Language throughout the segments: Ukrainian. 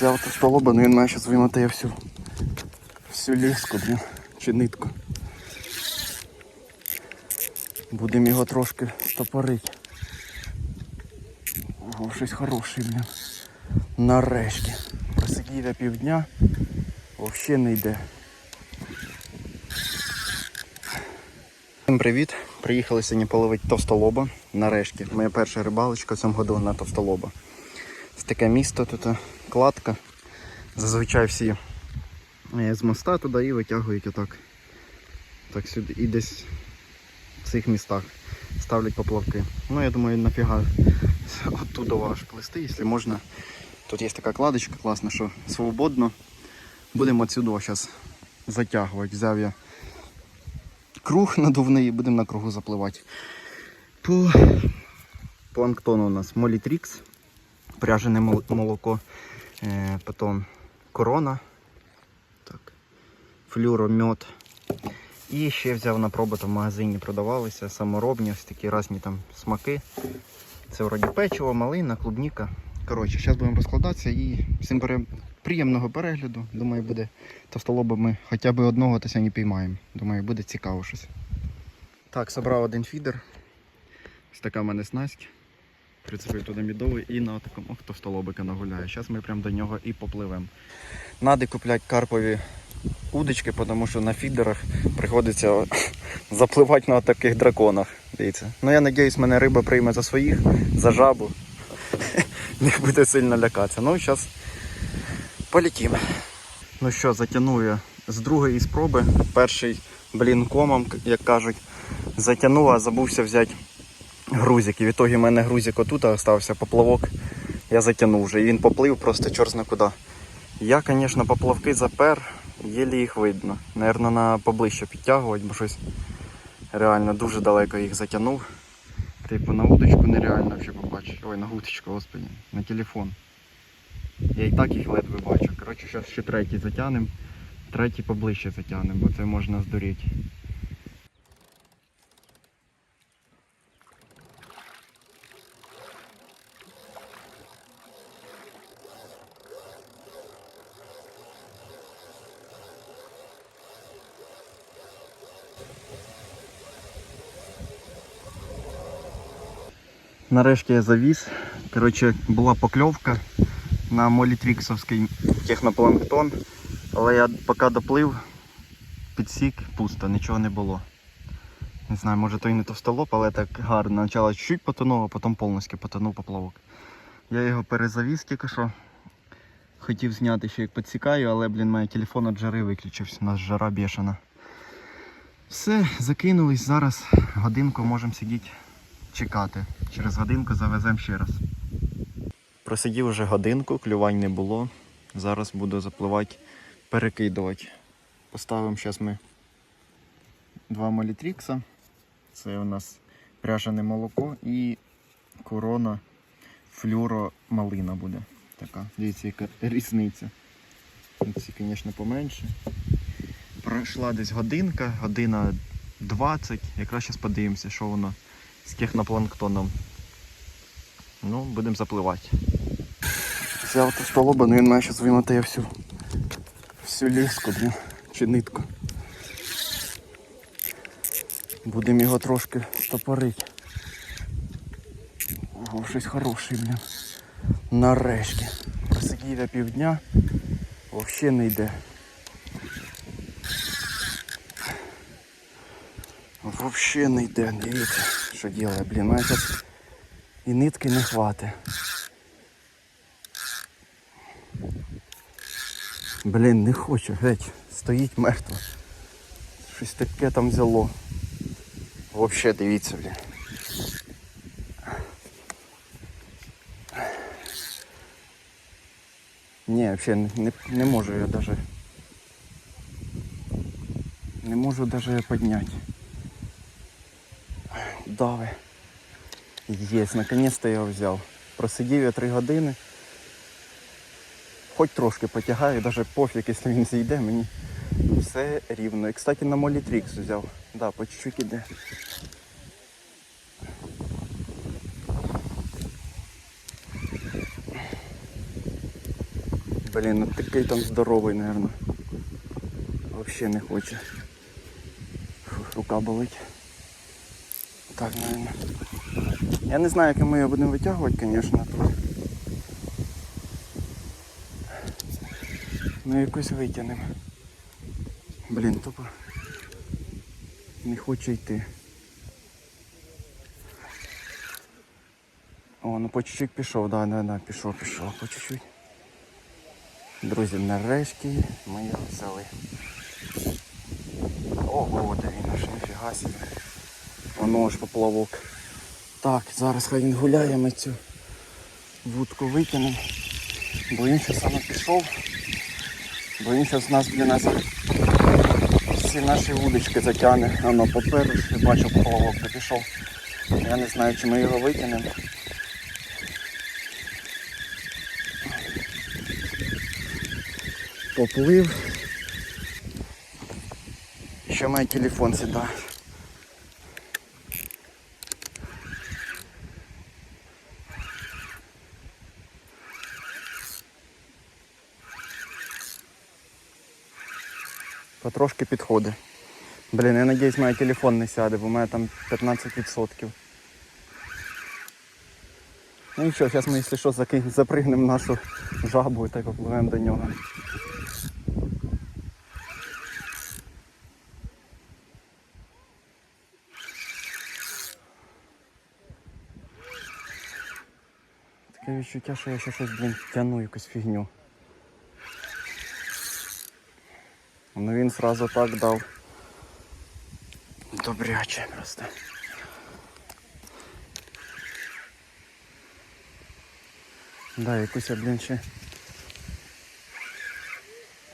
Столоба, ну він має зараз вимотає всю, всю ліску, блін, чи нитку. Будемо його трошки стопорити. Ого, щось хороше, блін. Нарешті. Просидів я півдня, взагалі не йде. Всім привіт! Приїхали сьогодні половити товстолоба. Нарешті. Моя перша рибалочка в цьому году на товстолоба. Таке місто, тут е, кладка. Зазвичай всі е, з моста туди і витягують отак. Так сюди. І десь в цих містах ставлять поплавки. Ну я думаю, нафіга оттуда аж плести, якщо можна. Тут є така кладочка класна, що свободно. Будемо отсюди зараз затягувати. Взяв я круг надувний і будемо на кругу запливати. По планктону у нас молітрікс, пряжене молоко, е, потім корона, так, флюромед. І ще взяв на пробу, там в магазині продавалися саморобні, ось такі різні там смаки. Це вроді печиво, малина, клубніка. Коротше, зараз будемо розкладатися і всім приємного перегляду. Думаю, буде товстолоба ми хоча б одного та сьогодні піймаємо. Думаю, буде цікаво щось. Так, собрав один фідер. Ось така в мене снасть. Прицепив туди мідовий і на такому товстолобика нагуляє. Зараз ми прямо до нього і попливемо. Надо купляти карпові удочки, тому що на фідерах приходиться запливати на таких драконах. Дивіться. Ну я сподіваюся, мене риба прийме за своїх, за жабу. Не буде сильно лякатися. Ну, зараз полетім. Ну що, затягнув я з другої спроби. Перший блін комом, як кажуть, затягнув, а забувся взяти грузик. І в ітогі в мене грузик отут остався, поплавок. Я затягнув вже. І він поплив просто чорт зна куди. Я, звісно, поплавки запер, єлі їх видно. Наверно, на поближче підтягувати, бо щось реально дуже далеко їх затягнув. Типу на удочку нереально взагалі побачити. Ой, на удочку, господи, на телефон. Я і так їх ледве бачу. Коротше, зараз ще третій затягнемо. Третій поближче затягнемо, бо це можна здуріти. Нарешті я завіз. Коротше, була покльовка на молітріксовський технопланктон. Але я поки доплив, підсік, пусто, нічого не було. Не знаю, може то і не товстолоб, але так гарно. Спочатку чуть потонув, а потім повністю потонув поплавок. Я його перезавіз тільки що. Хотів зняти ще як підсікаю, але, блін, мій телефон від жари виключився, у нас жара бешена. Все, закинулись, зараз годинку можемо сидіти чекати. Через годинку завеземо ще раз. Просидів вже годинку, клювань не було. Зараз буду запливати, перекидувати. Поставимо зараз ми два молітрікса. Це у нас пряжене молоко і корона флюро малина буде. Така. Дивіться, яка різниця. Ці, звісно, поменше. Пройшла десь годинка, година 20. Якраз зараз подивимося, що воно з технопланктоном. Ну, будемо запливати. Взяв ту столоба, ну він має зараз вимотає всю всю ліску, блін, чи нитку. Будемо його трошки стопорити. Ого, щось хороше, блін. Нарешті. Просидів півдня, взагалі не йде. Вообще не йде, дивіться, що ділає, блін, мене зараз і нитки не хватить. Блін, не хочу, геть, стоїть мертво. Щось таке там взяло. Вообще дивіться, блін. Ні, взагалі не, не можу я даже. Не можу даже підняти. Дави. Єсть, наконец-то я його взяв. Просидів я 3 години. Хоч трошки потягаю, навіть пофіг, якщо він зійде, мені все рівно. І, кстати, на Молітрікс взяв. Да, по чуть-чуть іде. Блін, ну такий там здоровий, наверное. Вообще не хоче. Фух, рука болить. Так, наверное. Я не знаю, як ми його будемо витягувати, звісно, тут. Ну якось витягнемо. Блін, тупо не хоче йти. О, ну по чуть-чуть пішов, да, да, да, пішов, пішов, по чуть-чуть. Друзі, нарешті ми його взяли. Ого, де він аж ніфіга собі. Воно ж поплавок. Так, зараз хай він гуляє, ми цю вудку викинемо. Бо він саме пішов. Бо він зараз нас для нас всі наші вудочки затягне. Воно попереду, я бачу поплавок де пішов. Я не знаю, чи ми його викинемо. Поплив. Ще мій телефон сідає. Потрошки підходить. Блін, я надіюсь, мій телефон не сяде, бо у мене там 15%. Ну нічого, зараз ми, якщо що, запригнемо нашу жабу і так попливемо до нього. Таке відчуття, що я ще щось, блін, тяну якусь фігню. Ну він сразу так дав. Добряче просто. Да, якусь я, блін, ще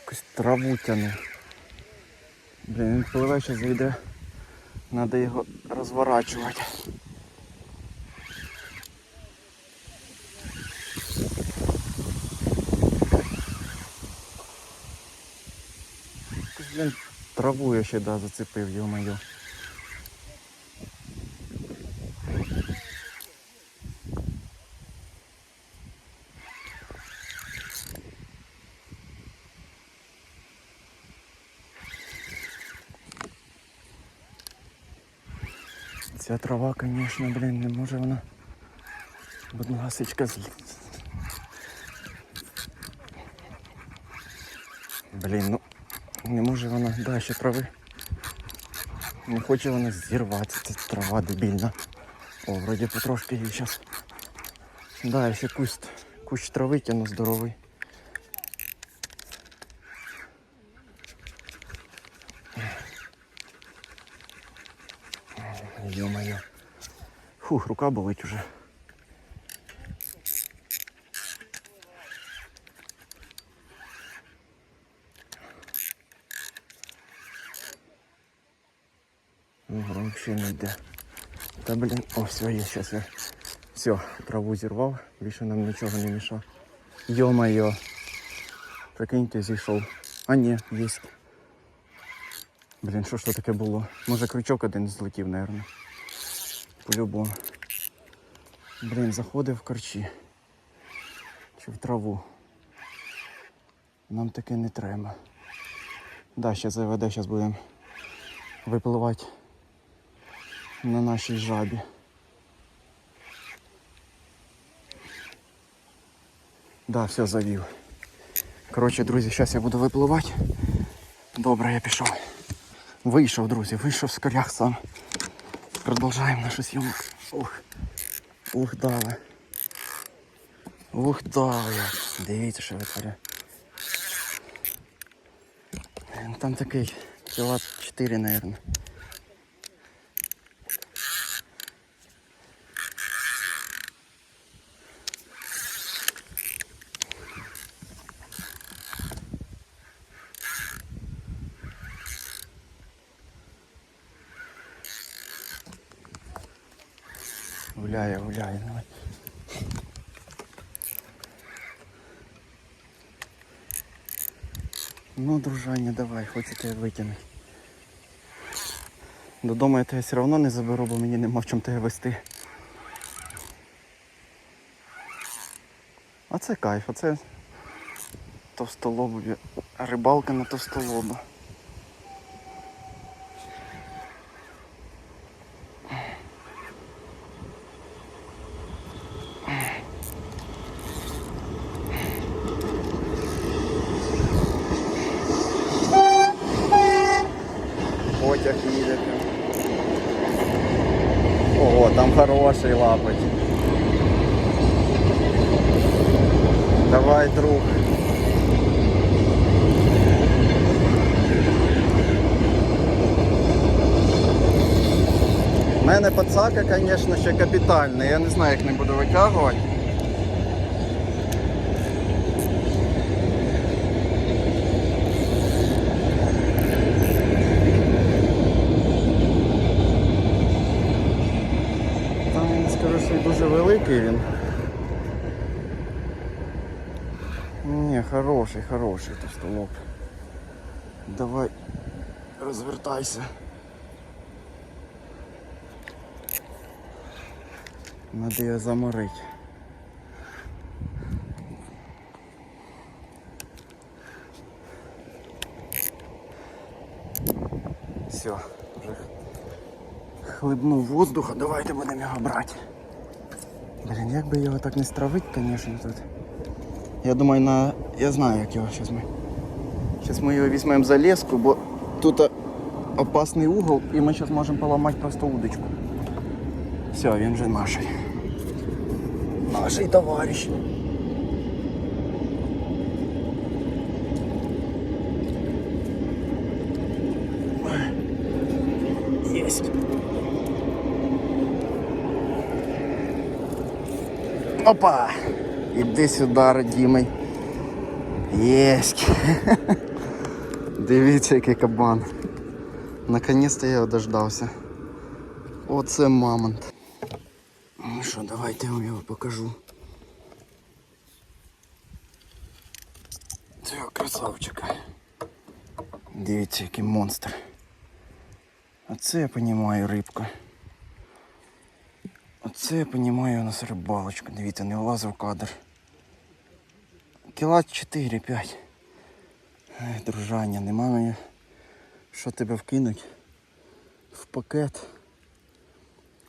якусь траву тяну. Блін, він пливе, ще зайде. Надо його розворачувати. Якусь, Блін, траву я ще да, зацепив, йо-моє. Ця трава, конечно, блін, не може вона. Будь ласочка з. Блін, ну не може вона да, ще трави. Не хоче вона зірватися, ця трава дебільна. О, вроді потрошки її зараз. Да, ще куст, кущ трави тяну здоровий. Ё-моё. Фух, рука болить уже. Ага, вообще не йде. Та блін, о, все, є, зараз я. Все, траву зірвав, більше нам нічого не мішав. Йо-моє. Прикиньте, зійшов. А ні, є. Блін, що ж то таке було? Може крючок один злетів, напевно. По-любому. Блін, заходив в корчі. Чи в траву. Нам таке не треба. Да, ще заведе, зараз будемо випливати на нашій жабі. Да, все завів. Коротше, друзі, зараз я буду випливати. Добре, я пішов. Вийшов, друзі, вийшов з корях сам. Продовжуємо нашу зйомку. Ух. Ух, дали. Ух, дали. Дивіться, що витворяє. Там такий кілат 4, мабуть. Гуляє, гуляє. Давай. Ну, дружання, давай, хочете витягнути. Додому я тебе все одно не заберу, бо мені нема в чому тебе вести. А це кайф, а це. Товстолобові. Рибалка на товстолоба. Потяг їде. Ого, там хороший лапоть. Давай, друг. У мене пацака, звісно, ще капітальна. Я не знаю, як не буду витягувати. Хороший, хороший товстолоб. Давай розвертайся. Надо його заморити. Все, вже хлебнув воздуха, давайте будемо його брати. Блін, як би його так не стравити, звісно, тут. Я думаю, на. Я знаю, як його зараз ми. Зараз ми його візьмемо за леску, бо тут опасний угол і ми зараз можемо поламати просто удочку. Все, він же наш. Наший товариш. Есть. Опа! Іди сюди, родимий. Єсть. Дивіться, який кабан. Наконец-то я його дождався. Оце мамонт. Ну що, давайте я вам його покажу. Цього красавчика. Дивіться, який монстр. Оце я понімаю рибка. Оце я понімаю у нас рибалочка. Дивіться, не влазив кадр. Кіла 4-5. Дружання, нема мені. Що тебе вкинуть? В пакет.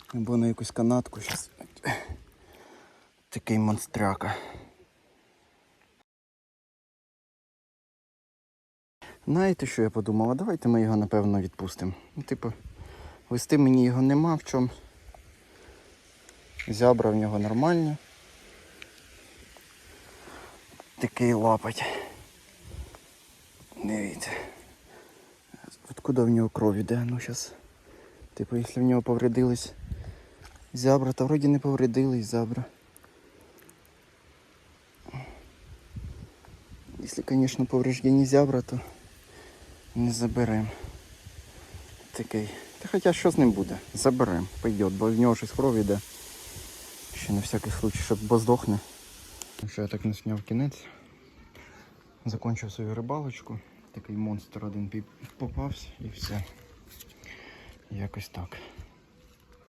Або на якусь канатку щас. Такий монстряка. Знаєте, що я подумав? Давайте ми його напевно відпустимо. Ну, типу, вести мені його нема в чому. Зябра в нього нормальні. Такий лапать. Дивіться. Откуда в нього кров іде? Ну зараз. Типу, якщо в нього повредились зябра, то вроді не повредились зябра. Якщо, звісно, повреждені зябра, то не заберемо. Такий. Та хоча що з ним буде? Заберемо, пойдет, бо в нього щось кров іде. Ще на всякий случай, щоб бо здохне. Що я так не сняв кінець. Закончив свою рибалочку. Такий монстр один попався і все. Якось так.